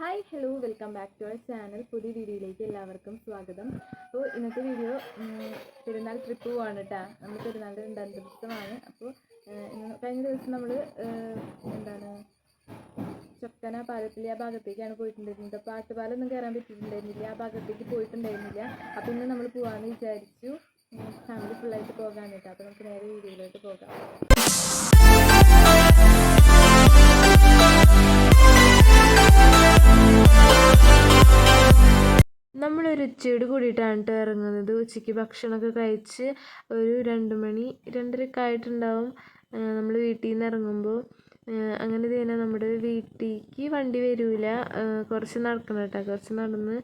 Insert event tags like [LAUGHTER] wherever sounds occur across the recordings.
Hi hello welcome back to our channel പുതിയ വീഡിയോയിലേക്ക് എല്ലാവർക്കും സ്വാഗതം. അപ്പോൾ ഇന്നത്തെ വീഡിയോ പെരുന്നാൾ ട്രിപ്പ് പോവാണ് കേട്ടോ നമ്മൾ പെരുന്നാളിന്റെ രണ്ടാം ദിവസമാണ്. അപ്പോൾ കഴിഞ്ഞ ദിവസം നമ്മൾ എന്താണ് ചൊക്കന പാലത്തിൽ ആ ഭാഗത്തേക്കാണ് പോയിട്ടുണ്ടായിരുന്നത്. അപ്പോൾ ആട്ടുപാലൊന്നും കയറാൻ പറ്റിയിട്ടുണ്ടായിരുന്നില്ല. ആ ഭാഗത്തേക്ക് പോയിട്ടുണ്ടായിരുന്നില്ല. അപ്പോൾ ഇന്ന് നമ്മൾ പോകാമെന്ന് വിചാരിച്ചു. ഫാമിലി ഫുള്ളായിട്ട് പോകാൻ കേട്ടോ അപ്പോൾ നമുക്ക് നേരെ വീഡിയോയിലോട്ട് പോകാം. നമ്മളൊരു ഉച്ചയോട് കൂടിയിട്ടാണ് കേട്ടോ ഇറങ്ങുന്നത്. ഉച്ചയ്ക്ക് ഭക്ഷണമൊക്കെ കഴിച്ച് ഒരു രണ്ട് മണി രണ്ടരയൊക്കെ ആയിട്ടുണ്ടാവും. നമ്മൾ വീട്ടിൽ നിന്ന് ഇറങ്ങുമ്പോൾ അങ്ങനെ തന്നെ നമ്മുടെ വീട്ടിലേക്ക് വണ്ടി വരില്ല കുറച്ച് നടക്കണം കേട്ടോ കുറച്ച് നടന്ന്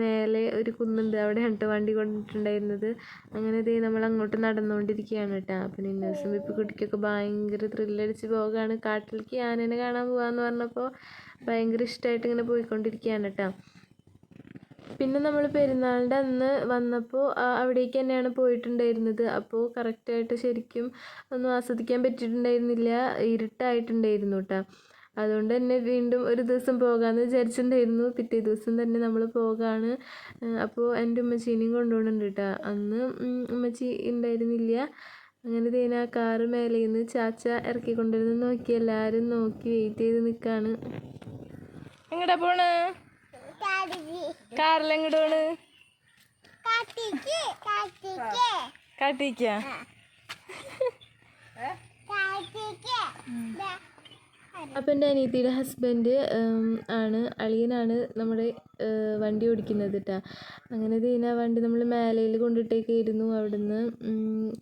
മേലെ ഒരു കുന്നുണ്ട്. അവിടെ കേട്ടോ വണ്ടി കൊണ്ടിട്ടുണ്ടായിരുന്നത്. അങ്ങനെ ദേ നമ്മൾ അങ്ങോട്ട് നടന്നുകൊണ്ടിരിക്കുകയാണ് കേട്ടോ അപ്പം ഇന്ന ദിവസം ഇപ്പം കുട്ടിക്കൊക്കെ ഭയങ്കര ത്രില്ലടിച്ച് പോകാണ്. കാട്ടിലേക്ക് ആനേനെ കാണാൻ പോകാമെന്ന് പറഞ്ഞപ്പോൾ ഭയങ്കര ഇഷ്ടമായിട്ട് ഇങ്ങനെ പോയിക്കൊണ്ടിരിക്കുകയാണ് കേട്ടോ പിന്നെ നമ്മൾ പെരുന്നാളിന്റെ അന്ന് വന്നപ്പോൾ അവിടേക്ക് തന്നെയാണ് പോയിട്ടുണ്ടായിരുന്നത്. അപ്പോൾ കറക്റ്റായിട്ട് ശരിക്കും ഒന്നും ആസ്വദിക്കാൻ പറ്റിയിട്ടുണ്ടായിരുന്നില്ല. ഇരുട്ടായിട്ടുണ്ടായിരുന്നു കേട്ടോ. അതുകൊണ്ട് തന്നെ വീണ്ടും ഒരു ദിവസം പോകാമെന്ന് വിചാരിച്ചിട്ടുണ്ടായിരുന്നു. പിറ്റേ ദിവസം തന്നെ നമ്മൾ പോകാണ്. അപ്പോൾ എന്റെ ഉമ്മച്ചീനെയും കൊണ്ടുപോകുന്നുണ്ട് കേട്ടോ. അന്ന് ഉമ്മച്ചി ഉണ്ടായിരുന്നില്ല. അങ്ങനെ തേന കാറ് മേലെ നിന്ന് ചാച്ച ഇറക്കി കൊണ്ടുവരുന്ന നോക്കി എല്ലാവരും നോക്കി വെയിറ്റ് ചെയ്ത് നിൽക്കാണ്. എങ്ങടാ പോണ്? പോണ് കാട്ടിക്ക അപ്പം എന്റെ അനിയത്തിയുടെ ഹസ്ബൻഡ് ആണ് അളിയനാണ് നമ്മുടെ വണ്ടി ഓടിക്കുന്നത് കേട്ടോ അങ്ങനെ ഇതിനെ വണ്ടി നമ്മൾ മേലയിൽ കൊണ്ടിട്ടേക്കായിരുന്നു. അവിടുന്ന്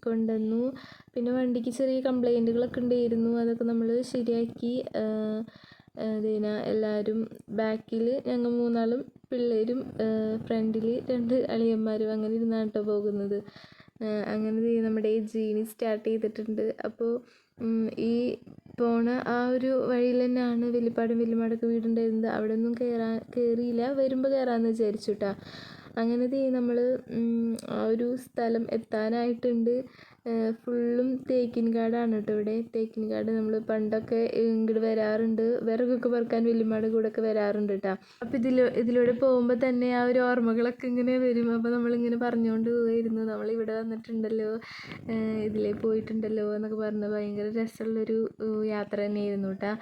കൊണ്ടുവന്നു. പിന്നെ വണ്ടിക്ക് ചെറിയ കംപ്ലൈന്റുകളൊക്കെ ഉണ്ടായിരുന്നു. അതൊക്കെ നമ്മൾ ശരിയാക്കി ഇതിന എല്ലാവരും ബാക്കിൽ ഞങ്ങൾ മൂന്നാളും പിള്ളേരും ഫ്രണ്ടിൽ രണ്ട് അളിയന്മാരും അങ്ങനെ ഇരുന്നാണ് കേട്ടോ പോകുന്നത് അങ്ങനെ നമ്മുടെ ഈ ജീനി സ്റ്റാർട്ട് ചെയ്തിട്ടുണ്ട്. അപ്പോൾ ഈ പോണ ആ ഒരു വഴിയിൽ തന്നെയാണ് വലിയപ്പാടും വലിയമാടൊക്കെ വീടുണ്ടായിരുന്നത്. അവിടെ ഒന്നും കയറാൻ കയറിയില്ല വരുമ്പോൾ കയറാമെന്ന് വിചാരിച്ചു കേട്ടോ അങ്ങനെ നമ്മൾ ആ ഒരു സ്ഥലം എത്താനായിട്ടുണ്ട്. ഫുള്ളും തേക്കിൻ കാടാണ് കേട്ടോ ഇവിടെ. തേക്കിൻ കാട് നമ്മൾ പണ്ടൊക്കെ ഇങ്ങോട്ട് വരാറുണ്ട്. വിറകൊക്കെ പറക്കാൻ വലിയമ്മയുടെ കൂടെ ഒക്കെ വരാറുണ്ട് കേട്ടോ അപ്പോൾ ഇതിൽ ഇതിലൂടെ പോകുമ്പോൾ തന്നെ ആ ഒരു ഓർമ്മകളൊക്കെ ഇങ്ങനെ വരും. അപ്പോൾ നമ്മളിങ്ങനെ പറഞ്ഞുകൊണ്ട് പോയിരുന്നു നമ്മളിവിടെ വന്നിട്ടുണ്ടല്ലോ ഇതിലേ പോയിട്ടുണ്ടല്ലോ എന്നൊക്കെ പറഞ്ഞ് ഭയങ്കര രസമുള്ളൊരു യാത്ര തന്നെയായിരുന്നു കേട്ടോ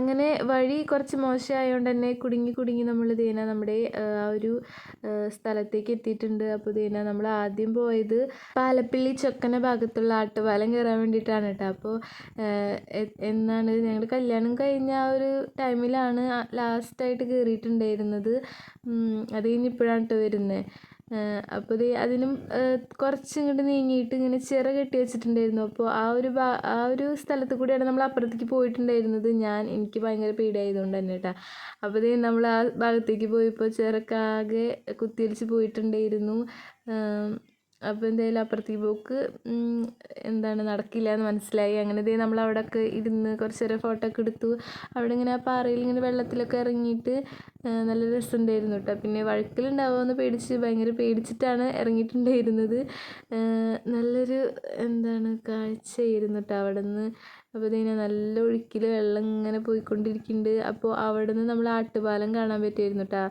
അങ്ങനെ വഴി കുറച്ച് മോശമായതുകൊണ്ട് തന്നെ കുടുങ്ങി കുടുങ്ങി നമ്മൾ ദീന നമ്മുടെ ആ, ഒരു സ്ഥലത്തേക്ക് എത്തിയിട്ടുണ്ട്. അപ്പോൾ ദീന നമ്മൾ ആദ്യം പോയത് പാലപ്പിള്ളി ചൊക്കന ഭാഗത്തുള്ള ആട്ടുപാലം കയറാൻ വേണ്ടിയിട്ടാണ് കേട്ടോ. അപ്പോൾ എന്നാണ് ഞങ്ങൾ കല്യാണം കഴിഞ്ഞ ആ ഒരു ടൈമിലാണ് ലാസ്റ്റായിട്ട് കയറിയിട്ടുണ്ടായിരുന്നത് അത് കഴിഞ്ഞ് ഇപ്പോഴാണ് കേട്ടോ വരുന്നത് അപ്പോൾ ദേ അതിനും കുറച്ച് ഇങ്ങോട്ട് നീങ്ങിയിട്ട് ഇങ്ങനെ ചിറ കെട്ടി വെച്ചിട്ടുണ്ടായിരുന്നു. അപ്പോൾ ആ ഒരു ഭാ ആ ഒരു സ്ഥലത്ത് കൂടിയാണ് നമ്മൾ അപ്പുറത്തേക്ക് പോയിട്ടുണ്ടായിരുന്നത്. ഞാൻ എനിക്ക് ഭയങ്കര പേടിയായതുകൊണ്ട് തന്നെ കേട്ടോ അപ്പോൾ ദേ നമ്മൾ ആ ഭാഗത്തേക്ക് പോയപ്പോൾ ചിറക്കാകെ കുത്തിയൊലിച്ച് പോയിട്ടുണ്ടായിരുന്നു. അപ്പോൾ എന്തായാലും അപ്പുറത്തേക്ക് പോക്ക് എന്താണ് നടക്കില്ല എന്ന് മനസ്സിലായി. അങ്ങനെ ദേ നമ്മൾ അവിടെയൊക്കെ ഇരുന്ന് കുറച്ച് നേരം ഫോട്ടോ ഒക്കെ എടുത്തു. അവിടെ ഇങ്ങനെ ആ പാറയിൽ ഇങ്ങനെ വെള്ളത്തിലൊക്കെ ഇറങ്ങിയിട്ട് നല്ല രസമുണ്ടായിരുന്നു കേട്ടോ. പിന്നെ വഴുക്കലുണ്ടാവുമെന്ന് പേടിച്ച് ഭയങ്കര പേടിച്ചിട്ടാണ് ഇറങ്ങിയിട്ടുണ്ടായിരുന്നത്. നല്ലൊരു എന്താണ് കാഴ്ചയായിരുന്നു കേട്ടോ അവിടെ നിന്ന് അപ്പോൾ ഇതിങ്ങനെ നല്ല ഒഴുക്കിൽ വെള്ളം ഇങ്ങനെ പോയിക്കൊണ്ടിരിക്കുന്നുണ്ട് അപ്പോൾ അവിടെ നിന്ന് നമ്മൾ ആട്ടുപാലം കാണാൻ പറ്റിയിരുന്നു കേട്ടോ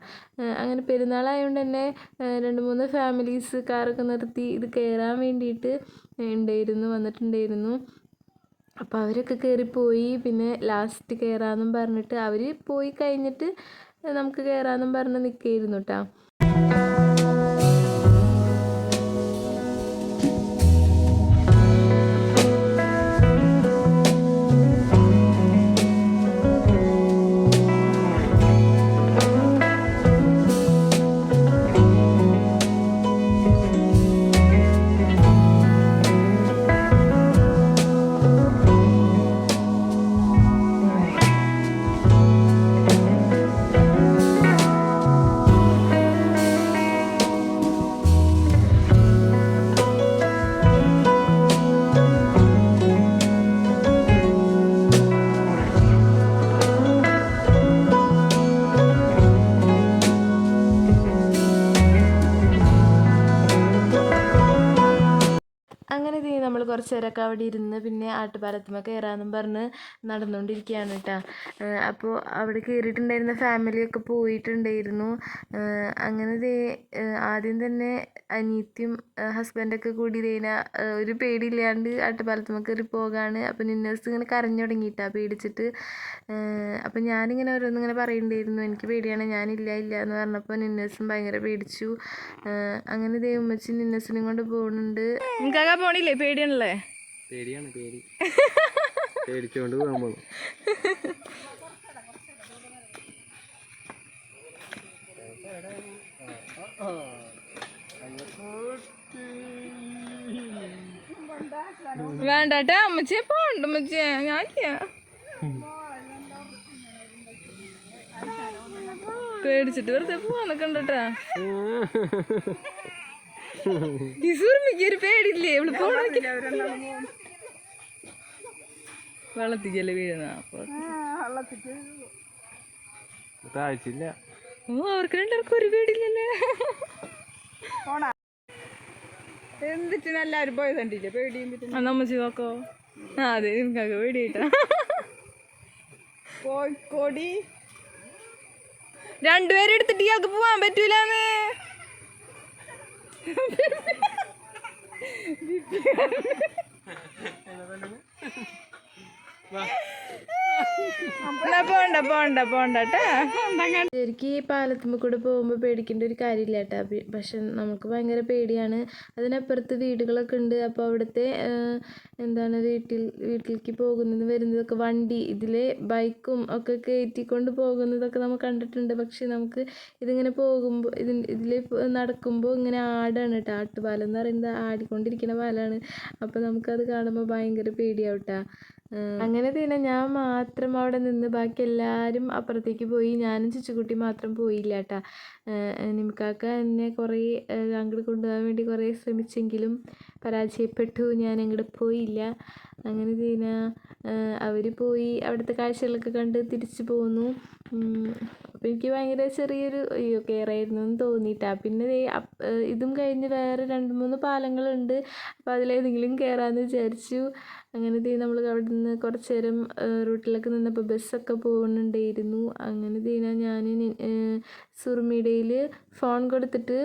അങ്ങനെ പെരുന്നാളായതുകൊണ്ട് തന്നെ രണ്ട് മൂന്ന് ഫാമിലീസ് കാറൊക്കെ നിർത്തി ഇത് കയറാൻ വേണ്ടിയിട്ട് ഉണ്ടായിരുന്നു വന്നിട്ടുണ്ടായിരുന്നു. അപ്പോൾ അവരൊക്കെ കയറിപ്പോയി പിന്നെ ലാസ്റ്റ് കയറാമെന്നും പറഞ്ഞിട്ട് അവർ പോയി കഴിഞ്ഞിട്ട് നമുക്ക് കയറാമെന്നും പറഞ്ഞ് നിൽക്കുകയായിരുന്നു കേട്ടോ കുറച്ച് അവിടെ ഇരുന്ന് പിന്നെ ആട്ടുപാലത്തുമ്മ കയറാമെന്നും പറഞ്ഞ് നടന്നുകൊണ്ടിരിക്കുകയാണ് കേട്ടോ അപ്പോൾ അവിടെ കയറിയിട്ടുണ്ടായിരുന്ന ഫാമിലിയൊക്കെ പോയിട്ടുണ്ടായിരുന്നു. അങ്ങനെ ദേ ആദ്യം തന്നെ അനിയത്തിയും ഹസ്ബൻഡൊക്കെ കൂടി ദൈന ഒരു പേടിയില്ലാണ്ട് ആട്ടുപാലത്തുമ്മ കയറി പോകാണ്. അപ്പോൾ നിന്നേഴ്സ് ഇങ്ങനെ കരഞ്ഞു തുടങ്ങിയിട്ടാ പേടിച്ചിട്ട്. അപ്പോൾ ഞാനിങ്ങനെ ഓരോന്നിങ്ങനെ പറയുന്നുണ്ടായിരുന്നു എനിക്ക് പേടിയാണ് ഞാനില്ല ഇല്ല എന്ന് പറഞ്ഞപ്പോൾ നിന്നേഴ്സും ഭയങ്കര പേടിച്ചു. അങ്ങനെ ദേ ഉമ്മച്ചി നിന്നേഴ്സിനും കൊണ്ട് പോകുന്നുണ്ട് പോണില്ലേ? പേടിയാണല്ലേ? പേടിയാണ് പേടി. [LAUGHS] പേടിച്ചോണ്ട് പോകാൻ പോകുന്നു വേണ്ടാട്ടാ അമ്മച്ചിയെ പോണ്ട അമ്മച്ചിയെ ഞാൻ പേടിച്ചിട്ട് വെറുതെ പോവാന്നൊക്കെ ഉണ്ടട്ടാ ഒരു [LAUGHS] പേടില്ലേ ഇവൾ പോണ വെള്ളത്തിക്കല്ലേ വീഴുന്ന അപ്പൊ താഴ്ചയില്ല ഓ അവർക്ക് രണ്ടുപേർക്കും ഒരു പേടിയില്ലല്ലേ എന്തിട്ട് എല്ലാവരും പോയത് കണ്ടില്ലേ? പേടിയും നമ്മച്ചി നോക്കോ. ആ അതെ നിങ്ങൾക്ക് പേടിയായിട്ടാ കോഴിക്കോടി. രണ്ടുപേരും എടുത്തിട്ട് ഇയാൾക്ക് പോവാൻ പറ്റൂലെന്ന്. [LAUGHS] എന്നാ പോണ്ട പോണ്ട പോണ്ടട്ടാ ശരിക്കും ഈ പാലത്തുമ്പ കൂടെ പോകുമ്പോൾ പേടിക്കേണ്ട ഒരു കാര്യമില്ല കേട്ടോ പക്ഷെ നമുക്ക് ഭയങ്കര പേടിയാണ്. അതിനപ്പുറത്ത് വീടുകളൊക്കെ ഉണ്ട്. അപ്പോൾ അവിടുത്തെ എന്താണ് വീട്ടിൽ വീട്ടിലേക്ക് പോകുന്നത് വരുന്നതൊക്കെ വണ്ടി ഇതിലെ ബൈക്കും ഒക്കെ കയറ്റിക്കൊണ്ട് പോകുന്നതൊക്കെ നമ്മൾ കണ്ടിട്ടുണ്ട്. പക്ഷെ നമുക്ക് ഇതിങ്ങനെ പോകുമ്പോ ഇതിന് ഇതിൽ നടക്കുമ്പോൾ ഇങ്ങനെ ആടാണ് കേട്ടോ ആട്ടുപാലം എന്ന് പറയുന്നത് ആടിക്കൊണ്ടിരിക്കുന്ന പാലാണ്. അപ്പോൾ നമുക്കത് കാണുമ്പോൾ ഭയങ്കര പേടിയാവും കേട്ടോ അങ്ങനെ തന്നെ ഞാൻ മാത്രം അവിടെ നിന്ന് ബാക്കി എല്ലാവരും അപ്പുറത്തേക്ക് പോയി. ഞാനും ചുച്ചുകുട്ടി മാത്രം പോയില്ല കേട്ടാ നിമിക്കാക്ക എന്നെ കുറേ അങ്ങോട്ട് കൊണ്ടുപോകാൻ വേണ്ടി കുറേ ശ്രമിച്ചെങ്കിലും പരാജയപ്പെട്ടു ഞാൻ അങ്ങോട്ട് പോയില്ല. അങ്ങനെ ദീന അവർ പോയി അവിടുത്തെ കാഴ്ചകളൊക്കെ കണ്ട് തിരിച്ചു പോന്നു. അപ്പോൾ എനിക്ക് ഭയങ്കര ചെറിയൊരു അയ്യോ കയറായിരുന്നു എന്ന് തോന്നിയിട്ടാ. പിന്നെ ഇതും കഴിഞ്ഞ് വേറെ രണ്ട് മൂന്ന് പാലങ്ങളുണ്ട്. അപ്പോൾ അതിലേതെങ്കിലും കയറാമെന്ന് വിചാരിച്ചു. അങ്ങനെ ദേ നമ്മൾ അവിടെ നിന്ന് കുറച്ച് നേരം റൂട്ടിലൊക്കെ നിന്നപ്പോൾ ബസ്സൊക്കെ പോകുന്നുണ്ടായിരുന്നു അങ്ങനെ ദീന ഞാൻ സുറുമിടയിൽ ഫോൺ കൊടുത്തിട്ട്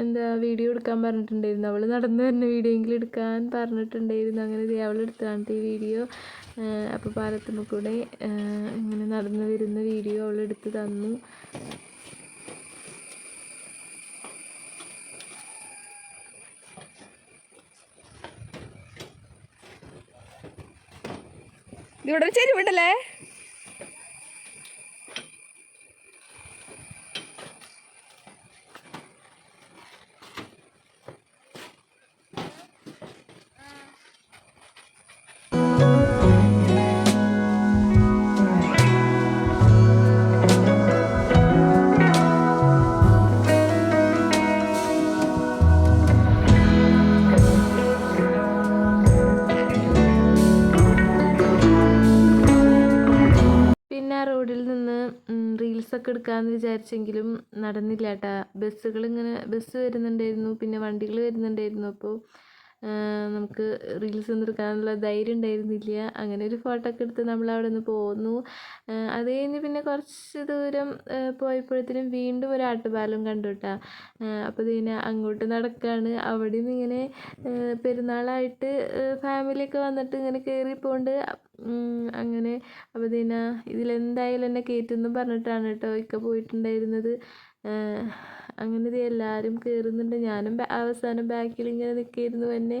എന്താ വീഡിയോ എടുക്കാൻ പറഞ്ഞിട്ടുണ്ടായിരുന്നു. അവൾ നടന്നു വരുന്ന വീഡിയോ എങ്കിലും എടുക്കാൻ പറഞ്ഞിട്ടുണ്ടായിരുന്നു. അങ്ങനെ അവൾ എടുത്താണ് ഈ വീഡിയോ അപ്പോൾ പാലത്തുമ്മ കൂടെ ഇങ്ങനെ നടന്നു വരുന്ന വീഡിയോ അവൾ എടുത്ത് തന്നു. ഇവിടെ ചെരുവുണ്ടല്ലേ? റീൽസൊക്കെ എടുക്കാമെന്ന് വിചാരിച്ചെങ്കിലും നടന്നില്ല കേട്ടോ ബസ്സുകൾ ഇങ്ങനെ ബസ് വരുന്നുണ്ടായിരുന്നു പിന്നെ വണ്ടികൾ വരുന്നുണ്ടായിരുന്നു. അപ്പോൾ നമുക്ക് റീൽസ് ഒന്നും എടുക്കാനുള്ള ധൈര്യം ഉണ്ടായിരുന്നില്ല. അങ്ങനെ ഒരു ഫോട്ടോ ഒക്കെ എടുത്ത് നമ്മൾ അവിടെ നിന്ന് പോന്നു. അത് കഴിഞ്ഞ് പിന്നെ കുറച്ച് ദൂരം പോയപ്പോഴത്തേനും വീണ്ടും ഒരു ആട്ടുപാലം കണ്ടു കേട്ടോ അപ്പോൾ ഇതിനെ അങ്ങോട്ട് നടക്കുകയാണ് അവിടെയും ഇങ്ങനെ പെരുന്നാളായിട്ട് ഫാമിലിയൊക്കെ വന്നിട്ട് ഇങ്ങനെ കയറി പോണ്ട് അങ്ങനെ അപ്പോൾ ഇതിനെ ഇതിലെന്തായാലും എന്നെ കയറ്റുമെന്നും പറഞ്ഞിട്ടാണ് കേട്ടോ ഇക്ക പോയിട്ടുണ്ടായിരുന്നത്. അങ്ങനെ ഇത് എല്ലാവരും കയറുന്നുണ്ട് ഞാനും അവസാനം ബാക്കിൽ ഇങ്ങനെ നിൽക്കായിരുന്നു എന്നെ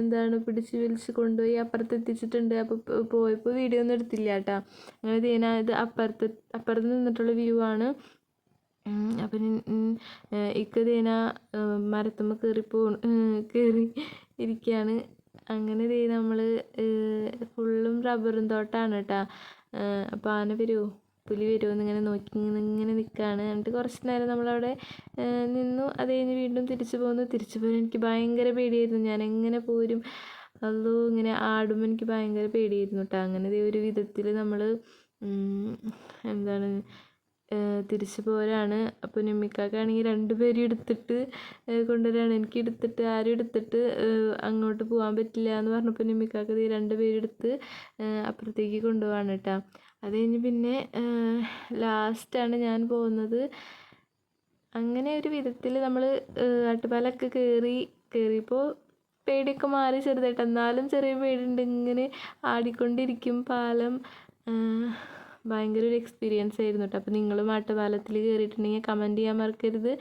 എന്താണ് പിടിച്ച് വലിച്ച് കൊണ്ടുപോയി അപ്പുറത്ത് എത്തിച്ചിട്ടുണ്ട് അപ്പോൾ പോയപ്പോൾ വീഡിയോ ഒന്നും എടുത്തില്ല കേട്ടോ. അങ്ങനെ ഇത് അപ്പുറത്ത് അപ്പുറത്ത് നിന്നിട്ടുള്ള വ്യൂ ആണ്. അപ്പം ഇക്കതേന മരത്തുമ്മ കയറി പോ കയറി ഇരിക്കുകയാണ്. അങ്ങനെ ദേ നമ്മൾ ഫുള്ളും റബ്ബറും തോട്ടാണ് കേട്ടോ. അപ്പോൾ ആന വരുമോ പുലി വരുമെന്ന് ഇങ്ങനെ നോക്കി ഇങ്ങനെ നിൽക്കുകയാണ് എന്നിട്ട് കുറച്ച് നേരം നമ്മളവിടെ നിന്നു. അത് കഴിഞ്ഞ് വീണ്ടും തിരിച്ചു പോന്നു. തിരിച്ചു പോകാൻ എനിക്ക് ഭയങ്കര പേടിയായിരുന്നു. ഞാൻ എങ്ങനെ പോരും? അതോ ഇങ്ങനെ ആടുമ്പോൾ എനിക്ക് ഭയങ്കര പേടിയായിരുന്നു കേട്ടോ അങ്ങനെ ഒരു വിധത്തിൽ നമ്മൾ എന്താണ് തിരിച്ചു പോരാണ്. അപ്പോൾ നിമ്മിക്കാക്കാണെങ്കിൽ രണ്ടുപേരും എടുത്തിട്ട് കൊണ്ടുവരാണ്. എനിക്ക് എടുത്തിട്ട് ആരും എടുത്തിട്ട് അങ്ങോട്ട് പോകാൻ പറ്റില്ല എന്ന് പറഞ്ഞപ്പോൾ നിമ്മിക്കാക്ക് ദേ രണ്ടുപേരും എടുത്ത് അപ്പുറത്തേക്ക് കൊണ്ടുപോകാണ് കേട്ടോ അത് കഴിഞ്ഞ് പിന്നെ ലാസ്റ്റാണ് ഞാൻ പോകുന്നത്. അങ്ങനെ ഒരു വിധത്തിൽ നമ്മൾ അട്ടുപാലൊക്കെ കയറി കയറിയപ്പോൾ പേടിയൊക്കെ മാറി ചെറുതായിട്ട്. എന്നാലും ചെറിയ പേടിയുണ്ട്. ഇങ്ങനെ ആടിക്കൊണ്ടിരിക്കും പാലം. ഭയങ്കര ഒരു എക്സ്പീരിയൻസ് ആയിരുന്നു കേട്ടോ അപ്പോൾ നിങ്ങളും ആട്ടുപാലത്തിൽ കയറിയിട്ടുണ്ടെങ്കിൽ കമന്റ് ചെയ്യാൻ മറക്കരുത്.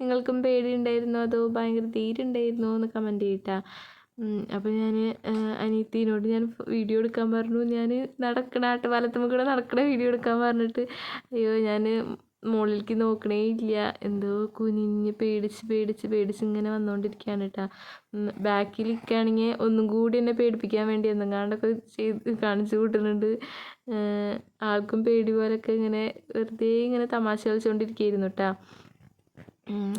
നിങ്ങൾക്കും പേടി ഉണ്ടായിരുന്നോ? അതോ ഭയങ്കര ധീരുണ്ടായിരുന്നോ എന്ന് കമന്റ് ചെയ്യട്ടാ. അപ്പോൾ ഞാൻ അനിയത്തിനോട് ഞാൻ വീഡിയോ എടുക്കാൻ പറഞ്ഞു. ഞാൻ നടക്കണ ആട്ടുപാലത്തുമ്മ കൂടെ നടക്കണ വീഡിയോ എടുക്കാൻ പറഞ്ഞിട്ട് അയ്യോ ഞാൻ മുകളിലേക്ക് നോക്കണേ ഇല്ല. എന്തോ കുനിഞ്ഞ് പേടിച്ച് പേടിച്ച് പേടിച്ച് ഇങ്ങനെ വന്നുകൊണ്ടിരിക്കുകയാണ് കേട്ടോ ബാക്കിൽ നിൽക്കുകയാണെങ്കിൽ ഒന്നും കൂടി എന്നെ പേടിപ്പിക്കാൻ വേണ്ടി എന്തെങ്കിലുമൊക്കെ ചെയ്ത് കാണിച്ചു കൂട്ടുന്നുണ്ട്. ആൾക്കും പേടി പോലൊക്കെ ഇങ്ങനെ വെറുതെ ഇങ്ങനെ തമാശ കളിച്ചുകൊണ്ടിരിക്കുകയായിരുന്നു കേട്ടോ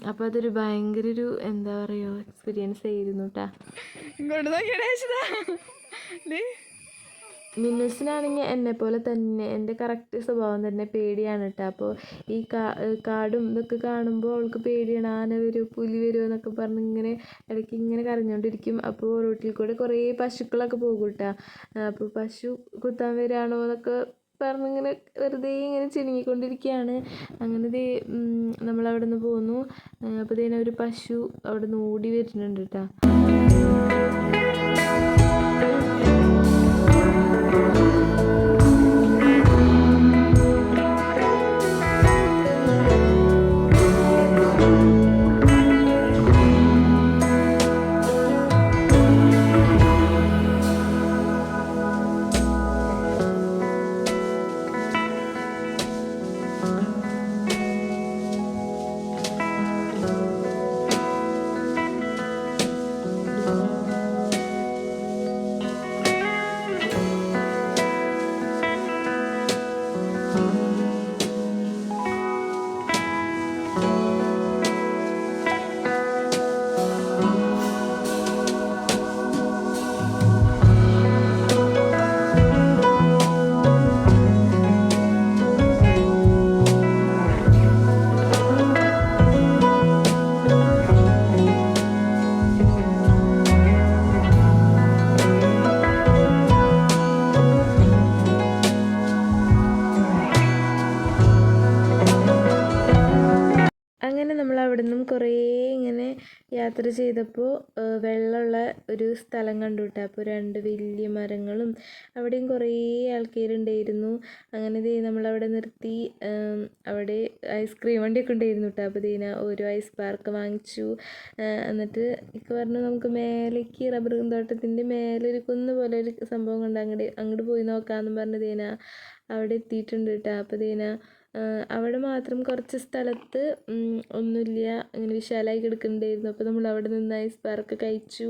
അപ്പോൾ അതൊരു ഭയങ്കര ഒരു എന്താ പറയുക എക്സ്പീരിയൻസ് ആയിരുന്നു കേട്ടോ. മിന്നുസിനാണെങ്കിൽ എന്നെ പോലെ തന്നെ എന്റെ കറക്റ്റ് സ്വഭാവം തന്നെ പേടിയാണ് കേട്ടോ അപ്പോൾ ഈ കാ കാടും ഇതൊക്കെ കാണുമ്പോൾ അവൾക്ക് പേടിയാണ് ആന വരുമോ പുലി വരുമോ എന്നൊക്കെ പറഞ്ഞ് ഇങ്ങനെ ഇടയ്ക്ക് ഇങ്ങനെ കരഞ്ഞുകൊണ്ടിരിക്കും അപ്പോൾ റോട്ടിൽ കൂടെ കുറേ പശുക്കളൊക്കെ പോകും കേട്ടോ അപ്പോൾ പശു കുത്താൻ വരികയാണോ എന്നൊക്കെ പറഞ്ഞിങ്ങനെ വെറുതെ ഇങ്ങനെ ചിണുങ്ങിക്കൊണ്ടിരിക്കുകയാണ്. അങ്ങനെ ദേ നമ്മളവിടെ നിന്ന് പോന്നു. അപ്പോൾ ദേ ഒരു പശു അവിടെ നിന്ന് ഓടി വരുന്നുണ്ട് കേട്ടോ ചെയ്തപ്പോൾ വെള്ളമുള്ള ഒരു സ്ഥലം കണ്ടു കേട്ടോ അപ്പോൾ രണ്ട് വലിയ മരങ്ങളും അവിടെയും കുറേ ആൾക്കാരുണ്ടായിരുന്നു. അങ്ങനെ ദേ നമ്മളവിടെ നിർത്തി അവിടെ ഐസ്ക്രീം വണ്ടിയൊക്കെ ഉണ്ടായിരുന്നു കേട്ടോ അപ്പോൾ ദീന ഓരോ ഐസ് പാർക്ക് വാങ്ങിച്ചു. എന്നിട്ട് ഇക്ക പറഞ്ഞു നമുക്ക് മേലേക്ക് റബ്ബർ തോട്ടത്തിന്റെ മേലെ ഒരു കുന്ന് പോലെ ഒരു സംഭവം കണ്ട് അങ്ങോട്ട് അങ്ങോട്ട് പോയി നോക്കാമെന്ന് പറഞ്ഞ് ദീന അവിടെ എത്തിയിട്ടുണ്ട് കേട്ടോ അപ്പോൾ ദീന അവിടെ മാത്രം കുറച്ച് സ്ഥലത്ത് ഒന്നുമില്ല. അങ്ങനെ വിശാലമായി കിടക്കുന്നുണ്ടായിരുന്നു. അപ്പോൾ നമ്മൾ അവിടെ നിന്ന് ഐസ് പാർക്ക് കഴിച്ചു.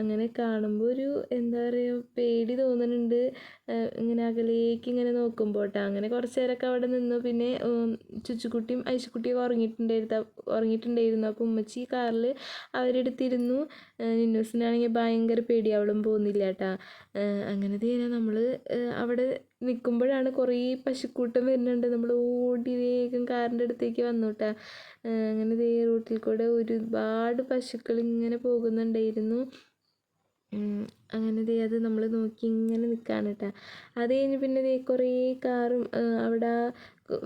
അങ്ങനെ കാണുമ്പോൾ ഒരു എന്താ പറയുക പേടി തോന്നുന്നുണ്ട്. ഇങ്ങനെ അകലേക്ക് ഇങ്ങനെ നോക്കുമ്പോൾ കേട്ടോ അങ്ങനെ കുറച്ച് നേരമൊക്കെ അവിടെ നിന്നു. പിന്നെ ചുച്ചുക്കുട്ടിയും ഐശുക്കുട്ടിയൊക്കെ ഉറങ്ങിയിട്ടുണ്ടായിരുന്നു. ഉറങ്ങിയിട്ടുണ്ടായിരുന്നു. അപ്പോൾ ഉമ്മച്ചി കാറിൽ അവരെടുത്തിരുന്നു. നിന്നൂസിനാണെങ്കിൽ ഭയങ്കര പേടി. അവളും പോകുന്നില്ല കേട്ടാ അങ്ങനെ തന്നെ നമ്മൾ അവിടെ നിൽക്കുമ്പോഴാണ് കുറേ പശുക്കൂട്ടം വരുന്നുണ്ട്. നമ്മൾ ഓടി വേഗം കാറിന്റെ അടുത്തേക്ക് വന്നു അങ്ങനെ ദേ റൂട്ടിൽ കൂടെ ഒരുപാട് പശുക്കൾ ഇങ്ങനെ പോകുന്നുണ്ടായിരുന്നു. അങ്ങനെ ദേ അത് നമ്മൾ നോക്കി ഇങ്ങനെ നിൽക്കുകയാണ് കേട്ടോ അത് കഴിഞ്ഞ് പിന്നെ ദേ കുറേ കാറും അവിടെ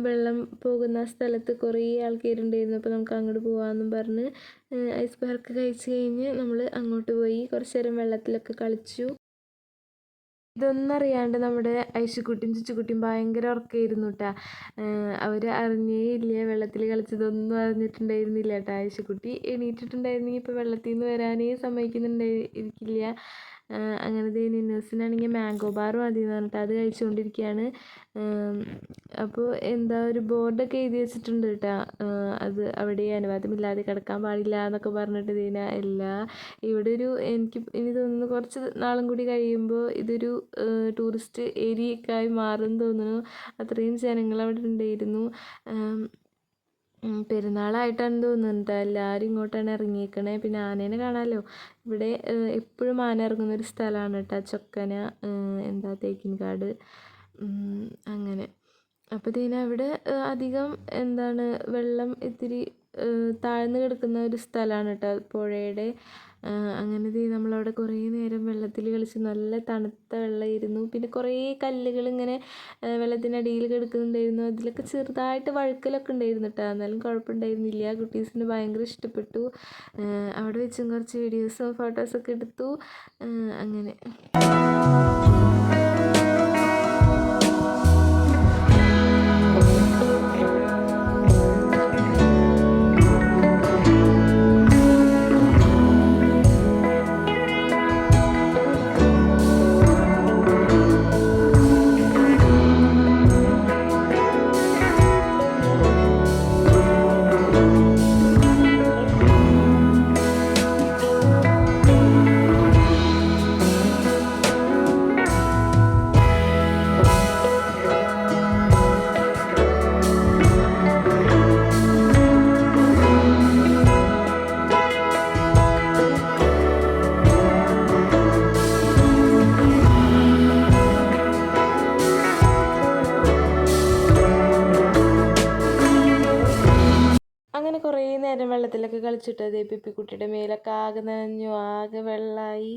വെള്ളം പോകുന്ന സ്ഥലത്ത് കുറേ ആൾക്കാരുണ്ടായിരുന്നു. അപ്പോൾ നമുക്ക് അങ്ങോട്ട് പോകാമെന്നും പറഞ്ഞ് ഐസ് പാർക്ക് കഴിച്ച് കഴിഞ്ഞ് നമ്മൾ അങ്ങോട്ട് പോയി. കുറച്ച് നേരം വെള്ളത്തിലൊക്കെ കളിച്ചു. ഇതൊന്നും അറിയാണ്ട് നമ്മുടെ ഐശുക്കുട്ടിയും ചുച്ചുക്കുട്ടിയും ഭയങ്കര ഉറക്കമായിരുന്നു കേട്ടാ അവർ അറിഞ്ഞേ ഇല്ല വെള്ളത്തിൽ കളിച്ചതൊന്നും അറിഞ്ഞിട്ടുണ്ടായിരുന്നില്ല കേട്ടാ ഐശുക്കുട്ടി എണീറ്റിട്ടുണ്ടായിരുന്നെങ്കിൽ ഇപ്പോൾ വെള്ളത്തിൽ നിന്ന് വരാനേ സമ്മതിക്കുന്നുണ്ടായിരിക്കില്ല അങ്ങനെ ദേ നിന്നൂസിനാണെങ്കിൽ മാംഗോ ബാർ മതി എന്ന് പറഞ്ഞിട്ട് അത് കഴിച്ചുകൊണ്ടിരിക്കുകയാണ്. അപ്പോൾ എന്താ ഒരു ബോർഡൊക്കെ എഴുതി വെച്ചിട്ടുണ്ട് കേട്ടോ. അത് അവിടെ അനുവാദമില്ലാതെ കിടക്കാൻ പാടില്ല എന്നൊക്കെ പറഞ്ഞിട്ട് ഇതിനെ എല്ലാ ഇവിടെ ഒരു എനിക്ക് ഇനി തോന്നുന്നു കുറച്ച് നാളും കൂടി കഴിയുമ്പോൾ ഇതൊരു ടൂറിസ്റ്റ് ഏരിയയൊക്കെ ആയി മാറും തോന്നുന്നു. അത്രയും ജനങ്ങൾ അവിടെ ഉണ്ടായിരുന്നു. പെരുന്നാളായിട്ടാണ് തോന്നുന്നുണ്ട് എല്ലാവരും ഇങ്ങോട്ടാണ് ഇറങ്ങിയേക്കണേ. പിന്നെ ആനേനെ കാണാമല്ലോ ഇവിടെ എപ്പോഴും ആന ഇറങ്ങുന്ന ഒരു സ്ഥലമാണ് കേട്ടോ. ചൊക്കന എന്താ തേക്കിൻകാട് അങ്ങനെ. അപ്പോൾ ഇതിനെ അവിടെ അധികം എന്താണ് വെള്ളം ഇത്തിരി താഴ്ന്ന് കിടക്കുന്ന ഒരു സ്ഥലമാണ് കേട്ടോ. പുഴയുടെ ഏഹ്, അങ്ങനെ ദേ നമ്മളവിടെ കുറേ നേരം വെള്ളത്തിൽ കളിച്ച് നല്ല തണുത്ത വെള്ളമായിരുന്നു. പിന്നെ കുറേ കല്ലുകൾ ഇങ്ങനെ വെള്ളത്തിനടിയിൽ കിടക്കുന്നുണ്ടായിരുന്നു. അതിലൊക്കെ ചെറുതായിട്ട് വഴുക്കലൊക്കെ ഉണ്ടായിരുന്നു കേട്ടോ. എന്നാലും കുഴപ്പമുണ്ടായിരുന്നില്ല. കുട്ടീസിന് ഭയങ്കര ഇഷ്ടപ്പെട്ടു. അവിടെ വെച്ചും കുറച്ച് വീഡിയോസും ഫോട്ടോസൊക്കെ എടുത്തു. അങ്ങനെ. കളിച്ചിട്ട് അതേ പിപ്പിക്കുട്ടിയുടെ മേലൊക്കെ ആകെ നനഞ്ഞു ആകെ വെള്ളമായി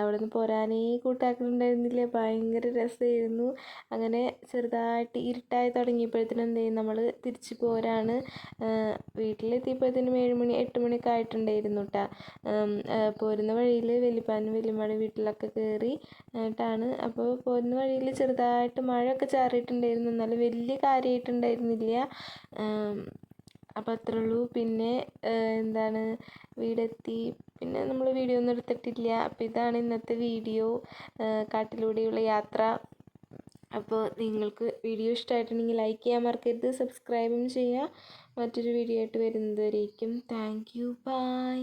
അവിടെ നിന്ന് പോരാനേ കൂട്ടാക്കുന്നുണ്ടായിരുന്നില്ല ഭയങ്കര രസമായിരുന്നു അങ്ങനെ ചെറുതായിട്ട് ഇരുട്ടായി തുടങ്ങിയപ്പോഴത്തേനും എന്ത് ചെയ്യും? നമ്മൾ തിരിച്ച് പോരാണ്. വീട്ടിലെത്തിയപ്പോഴത്തേനും ഏഴ് മണി എട്ട് മണിയൊക്കെ ആയിട്ടുണ്ടായിരുന്നു കേട്ടോ പോരുന്ന വഴിയിൽ വലിയപ്പാനും വലിയമ്മയുടെ വീട്ടിലൊക്കെ കയറി ട്ടാണ്. അപ്പോൾ പോരുന്ന വഴിയിൽ ചെറുതായിട്ട് മഴയൊക്കെ ചാറിയിട്ടുണ്ടായിരുന്നു. എന്നാലും വലിയ കാര്യമായിട്ടുണ്ടായിരുന്നില്ല അപ്പോൾ അത്രേ ഉള്ളൂ. പിന്നെ എന്താണ് വീടെത്തി. പിന്നെ നമ്മൾ വീഡിയോ ഒന്നും എടുത്തിട്ടില്ല. അപ്പം ഇതാണ് ഇന്നത്തെ വീഡിയോ. കാട്ടിലൂടെയുള്ള യാത്ര. അപ്പോൾ നിങ്ങൾക്ക് വീഡിയോ ഇഷ്ടമായിട്ടുണ്ടെങ്കിൽ ലൈക്ക് ചെയ്യാൻ മറക്കരുത്. സബ്സ്ക്രൈബും ചെയ്യുക മറ്റൊരു വീഡിയോ ആയിട്ട് വരുന്നതുവരേക്കും. Thank you. ബൈ.